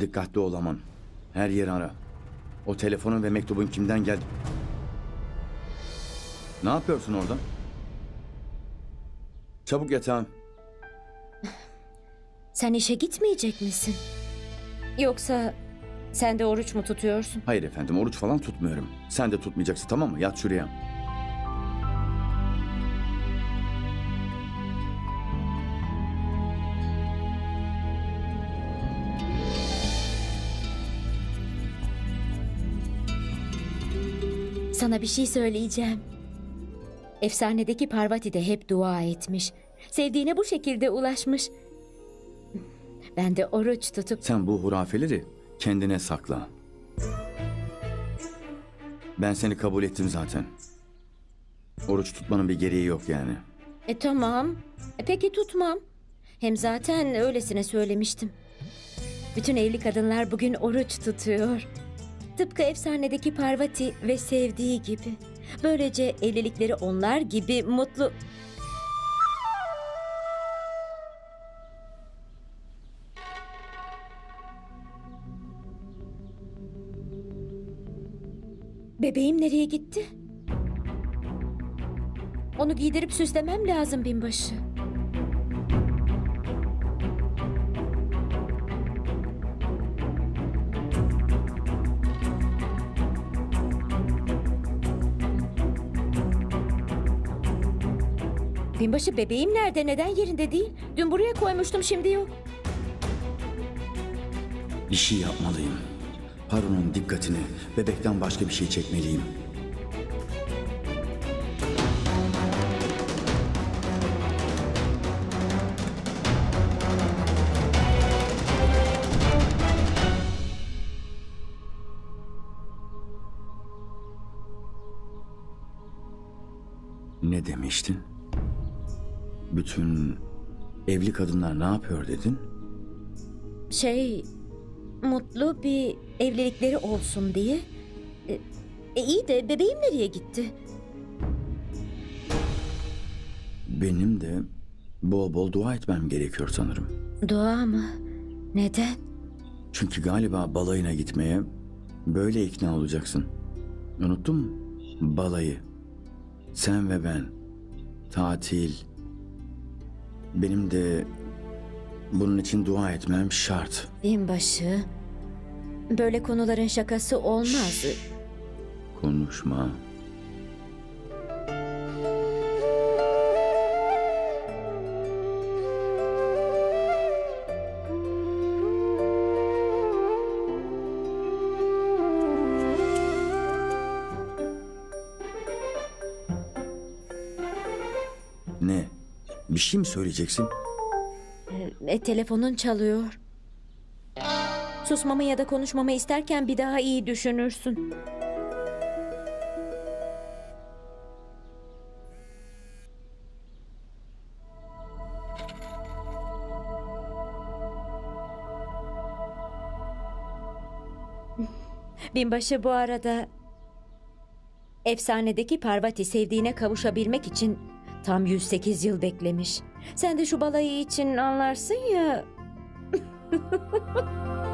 Dikkatli ol aman. Her yeri ara. O telefonun ve mektubun kimden geldi? Ne yapıyorsun orada? Çabuk yatağa. Sen işe gitmeyecek misin? Yoksa sen de oruç mu tutuyorsun? Hayır efendim oruç falan tutmuyorum. Sen de tutmayacaksın tamam mı? Yat şuraya. Sana bir şey söyleyeceğim. Efsanedeki Parvati de hep dua etmiş. Sevdiğine bu şekilde ulaşmış. Ben de oruç tutup Sen bu hurafeleri kendine sakla. Ben seni kabul ettim zaten. Oruç tutmanın bir gereği yok yani. E tamam. E, peki tutmam. Hem zaten öylesine söylemiştim. Bütün evli kadınlar bugün oruç tutuyor. Tıpkı efsanedeki Parvati ve sevdiği gibi. Böylece evlilikleri onlar gibi mutlu... Bebeğim nereye gitti? Onu giydirip süslemem lazım binbaşı. Binbaşı bebeğim nerede? Neden yerinde değil? Dün buraya koymuştum şimdi yok. Bir şey yapmalıyım. Harun'un dikkatini bebekten başka bir şey çekmeliyim. Ne demiştin? Bütün evli kadınlar ne yapıyor dedin? Şey, mutlu bir evlilikleri olsun diye. E, e, iyi de bebeğim nereye gitti? Benim de bol bol dua etmem gerekiyor sanırım. Dua mı? Neden? Çünkü galiba balayına gitmeye böyle ikna olacaksın. Unuttun mu? Balayı. Sen ve ben. Tatil. Benim de bunun için dua etmem şart. Binbaşı, böyle konuların şakası olmaz. Konuşma. Ne? Bir şey mi söyleyeceksin? E, telefonun çalıyor. Susmamı ya da konuşmamı isterken bir daha iyi düşünürsün. Binbaşı bu arada efsanedeki Parvati sevdiğine kavuşabilmek için tam 108 yıl beklemiş. Sen de şu balayı için anlarsın ya.